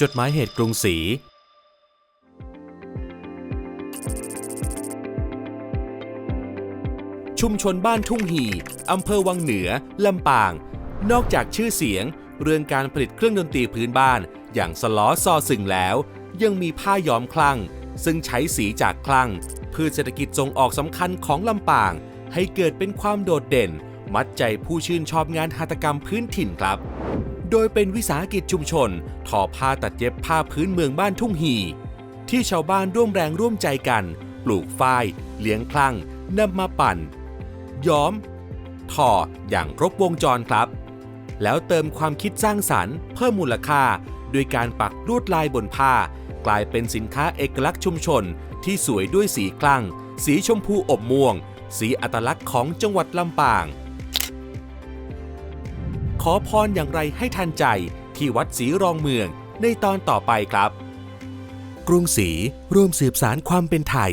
จดหมายเหตุกรุงศรีชุมชนบ้านทุ่งหีอำเภอวังเหนือ ลำปาง นอกจากชื่อเสียง เรื่องการผลิตเครื่องดนตรีพื้นบ้าน อย่างสล้อซอสึงแล้ว ยังมีผ้าย้อมคลั่ง ซึ่งใช้สีจากคลั่งพืชเศรษฐกิจส่งออกสำคัญของลำปาง ให้เกิดเป็นความโดดเด่น มัดใจผู้ชื่นชอบงานหัตถกรรมพื้นถิ่นครับ โดยเป็นวิสาหกิจชุมชน ทอผ้าตัดเย็บผ้าพื้นเมืองบ้านทุ่งหี ที่ชาวบ้านร่วมแรงร่วมใจกัน ปลูกฝ้าย เลี้ยงคลั่งนำมาปั่น ย้อมทออย่างครบวงจรครับ แล้วเติมความคิดสร้างสรรค์เพิ่มมูลค่าด้วยการปักลวดลายบนผ้า กลายเป็นสินค้าเอกลักษณ์ชุมชน ที่สวยด้วยสีคลั่ง สีชมพูอบม่วง สีอัตลักษณ์ของจังหวัดลำปาง อพรอย่างไรให้ทันใจที่วัดศรีรองเมืองในตอนต่อไปครับ กรุงศรีร่วมสืบสารความเป็นไทย